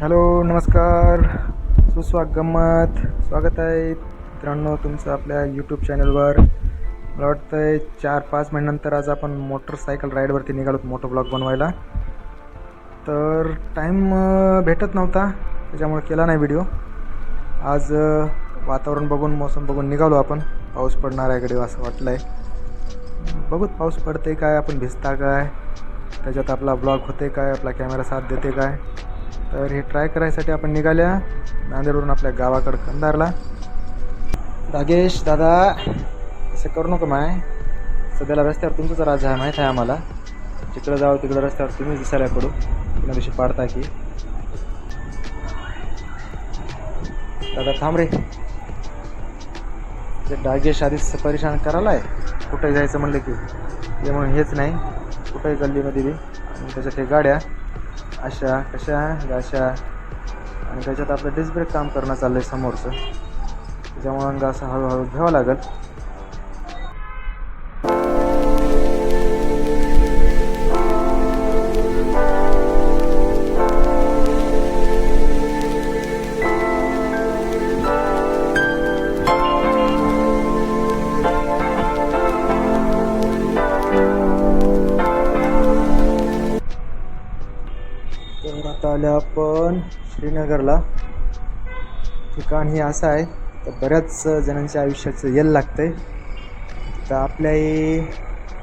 Hello नमस्कार. सुस्वागमत. स्वागत आहे मित्रांनो तुमचं आपल्या यूट्यूब चॅनलवर मला वाटतं आहे चार पाच महिन्यानंतर आज आपण मोटरसायकल राईडवरती निघालो मोटो ब्लॉग बनवायला. तर टाईम भेटत नव्हता त्याच्यामुळे केला नाही व्हिडिओ आज वातावरण बघून मौसम बघून निघालो आपण. पाऊस पडणार आहे इकडे असं वाटलं आहे बघूत पाऊस पडते काय आपण भिजता काय? त्याच्यात आपला ब्लॉग होते काय? आपला कॅमेरा साथ देते काय? तर हे ट्राय करायसाठी आपण निघाल्या. नांदेडवरून आपल्या गावाकडं कंधारला रागेश दादा असं करू नको माय. सध्याला रस्त्यावर तुमचंच राज आहे माहीत आहे आम्हाला. जिकडं जावं तिकडं रस्त्यावर तुम्ही दिसायला पडू. कुणा दिवशी पाडता की. दादा थांब रे. ते डागेश आधीच परेशान करायला आहे कुठे जायचं म्हणलं की ते म्हणून हेच नाही. कुठंही गल्लीमध्ये बी. त्याच्या ते गाड्या. अशा कशा अशा आणि त्याच्यात आपलं डिस्क ब्रेक काम करणं चाललं आहे समोरचं. त्याच्यामुळं अंग असं हळूहळू घ्यावं लागेल. आल्या आपण श्रीनगरला. ठिकाण हे असं आहे तर बऱ्याच जणांच्या आयुष्याचं यल आहे तर आपल्याही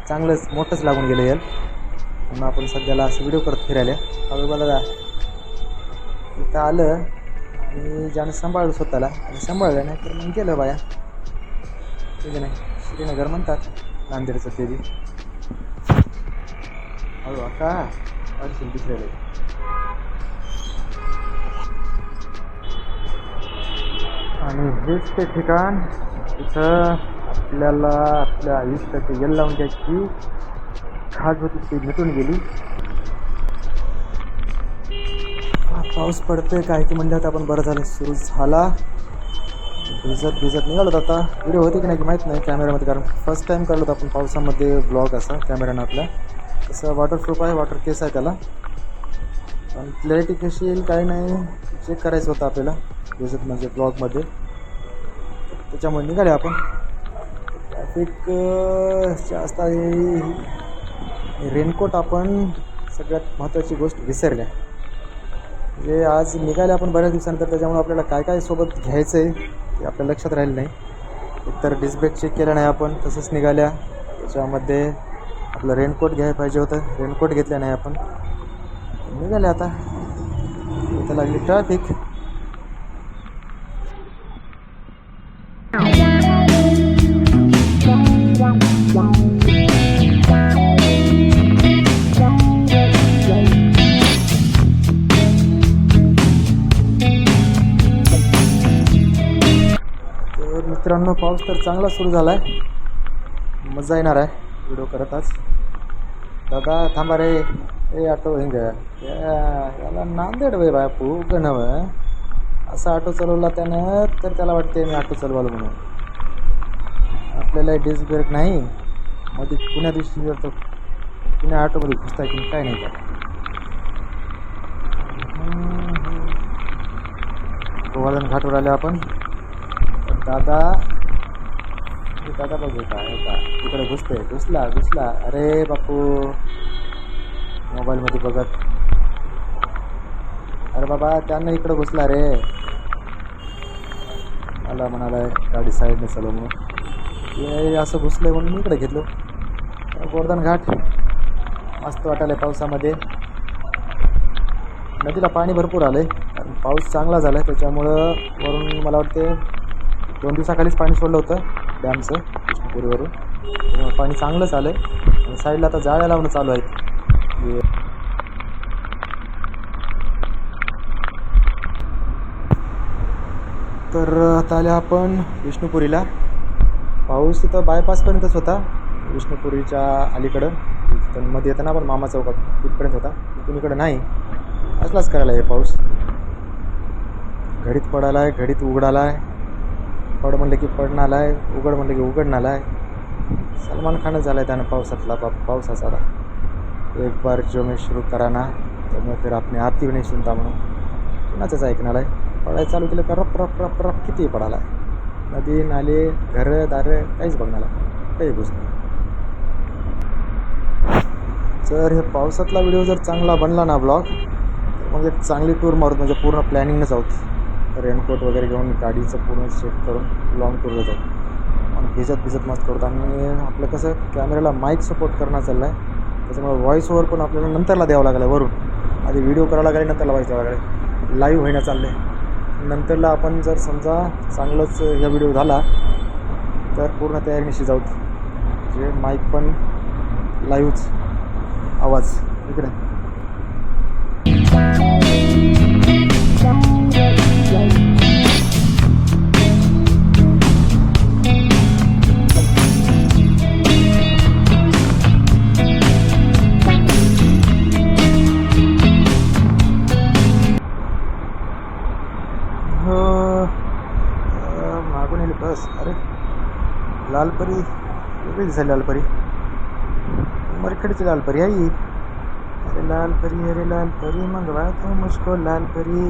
चांगलंच मोठंच लागून गेलं यल म्हणून आपण सध्याला असं व्हिडिओ करत फिरायला. हळू मला जा इथं आलं आणि ज्यानं सांभाळलं स्वतःला आणि सांभाळलं नाही तर मग गेलं बाया. ठीक आहे नाही श्रीनगर म्हणतात नांदेडचं ते बी. हळू का अडशील दुसऱ्याला आणि हेच ते ठिकाण. तिथं आपल्याला आपल्या आयुष्याची यल लावून घ्यायची खाज होती ती भेटून गेली. पाऊस पडतोय काय की म्हणलं आपण बरं झालं सुरू झाला. भिजत भिजत निघालो आता. व्हिडिओ होते की नाही की माहीत नाही कॅमेऱ्यामध्ये कारण फर्स्ट टाईम करलो होतो आपण पावसामध्ये ब्लॉग असा कॅमेऱ्यानं आपल्या तसं वॉटरप्रूफ आहे वॉटर केस आहे त्याला. पण क्लॅरिटी कशी येईल काय नाही चेक करायचं होतं आपल्याला. भिजत म्हणजे ब्लॉगमध्ये त्याच्यामुळे निघाले आपण. ट्रॅफिक जास्त आहे. रेनकोट आपण सगळ्यात महत्त्वाची गोष्ट विसरल्या. म्हणजे आज निघाले आपण बऱ्याच दिवसानंतर त्याच्यामुळे आपल्याला काय काय सोबत घ्यायचं आहे ते आपल्या लक्षात राहिलं नाही. एकतर डिस्बेक चेक केला नाही आपण तसंच निघाल्या. त्याच्यामध्ये आपलं रेनकोट घ्यायला पाहिजे होतं. रेनकोट घेतलं नाही आपण. निघाले आता. इथं लागली ट्रॅफिक मित्रांनो पाऊस तर चांगला सुरू झाला आहे मजा येणार आहे व्हिडिओ करत आज. दादा थांबा रे. ए ऑटो हिंग. या- याला नांदेड वय बापू गणव असा ऑटो चालवला त्यानं तर त्याला वाटते मी ऑटो चालवालो म्हणून. आपल्याला डिस्क ब्रेक नाही. मध्ये पुण्या दिवशी जातो पुण्या ऑटोमध्ये घुसता की काय नाही का गोवर्धन घाटवर आले आपण. दादा दादा बघू होता होता का तिकडे घुसते घुसला घुसला. अरे बापू मोबाईलमध्ये बघत. अरे बाबा त्यांना इकडं घुसला रे. मला म्हणाला गाडी साईडने चालव म्हणून. असं घुसलं म्हणून मी इकडे घेतलो. गोर्धन घाट मस्त वाटायला पावसामध्ये. नदीला पाणी भरपूर आलं आहे कारण पाऊस चांगला झाला आहे त्याच्यामुळं वरून मला वाटते दोन दिवसाखालीच पाणी सोडलं होतं डॅमचं कृष्णपुरीवरून पाणी चांगलंच आलं आहे आणि साईडला आता जाळ्या लावणं चालू आहेत. तर आता आल्या आपण विष्णुपुरीला. पाऊस तिथं बायपासपर्यंतच होता. विष्णुपुरीच्या अलीकडं. तिथं मध्ये येतं ना आपण मामा चौकात तिथपर्यंत होता. तुम्हीकडं इकडं नाही. असलाच करायला हे पाऊस. घडीत पडायला आहे घडीत उघडायला आहे पड म्हणलं की पडणाला आहे उघड म्हणलं की उघडणाला आहे सलमान खानच झाला आहे त्यानं पावसातला बाप पावसाचा आता. एक बार जो मी सुरू करा ना तर मग फिर आपली आप विणे सुनता म्हणून. कुणाचंच ऐकणार आहे पडायला चालू केलं का रप रप रप रप किती पडाला आहे नदी नाले घरं दारं काहीच बघणार काही गोष्ट नाही. हे पावसातला व्हिडिओ जर चांगला बनला ना ब्लॉग तर मग एक चांगली टूर मारूत म्हणजे पूर्ण प्लॅनिंगच आहोत रेनकोट वगैरे घेऊन गाडीचं पूर्ण चेक करून लॉंग टूरला जाऊ. आणि भिजत भिजत मस्त करतो. आणि आपलं कसं कॅमेऱ्याला माईक सपोर्ट करणं चाललं आहे त्याच्यामुळे व्हॉईस ओव्हर पण आपल्याला नंतरला द्यावं लागलं आहे वरून. आधी व्हिडिओ करावा लागेल नंतरला व्हॉईस द्यावं लागेल. लाईव्ह होईना चाललं आहे नंतरला आपण जर समजा चांगलंच ह्या व्हिडिओ झाला तर पूर्ण तयारीनिशी जाऊ. जे माईक पण लाईव्हच आवाज. इकडे. लालपरी. वेगळी दिसायला लालपरी. मरखेडची लालपरी आई अरे लालपरी अरे लालपरी मग तो मुझको लालपरी.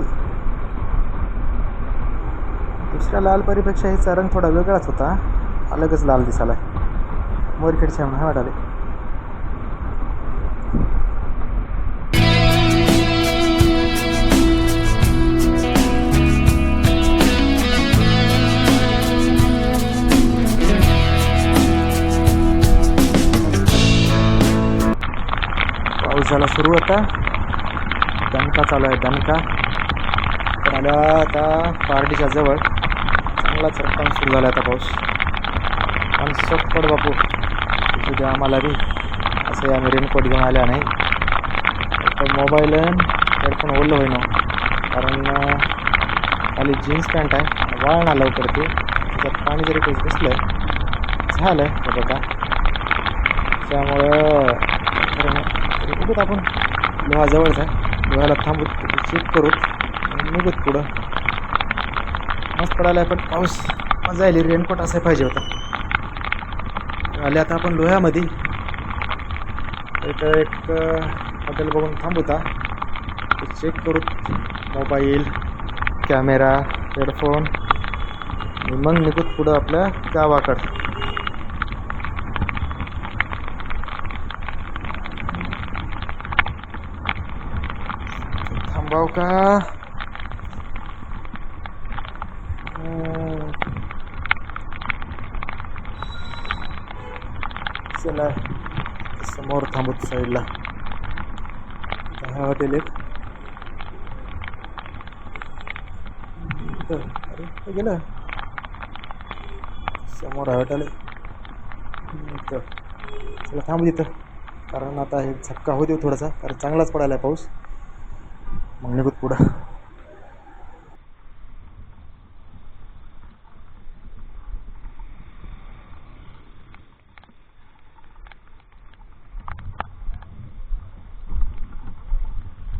दुसऱ्या लालपरीपेक्षा हिचा रंग थोडा वेगळाच होता. अलगच लाल दिसायला मोरखेडच्या म्हणून वाटाले झाला सुरू होता दणका चालू आहे दणका. तर आल्या आता पार्टीच्या जवळ. चांगला रक्कम सुरू झाला आता पाऊस. पण पड बापू. तिथे द्या आम्हाला बी. असं आम्ही रेनकोट घेऊन आल्या नाही. तर मोबाईल हेडफोन ओढलं होईन. कारण खाली जीन्स पॅन्ट आहे. वाळणा लवकर ते. त्याच्यात पाणी जरी काही बसलं झालं बघा. त्यामुळं तर बघूत आपण लोहा जवळच आहे. लोह्याला थांबूत चेक करू. निघूत पुढं. मस्त पडायला पण पाऊस मजा आली. रेनकोट असाय पाहिजे होता. आले आता आपण लोह्यामध्ये. इथं एक हॉटेल बघून थांबूता चेक करू. मोबाईल कॅमेरा हेडफोन मग निघूत पुढं आपल्या गावाकडं. थांबाव का चला समोर थांबत साईडला हा हॉटेल एक. अरे गेलं. समोर आहे हॉटेल आहे. चला थांब तिथं कारण आता हे झपका होऊ देऊ थोडासा कारण चांगलाच पडायला आहे पाऊस. मग निघूत पुढं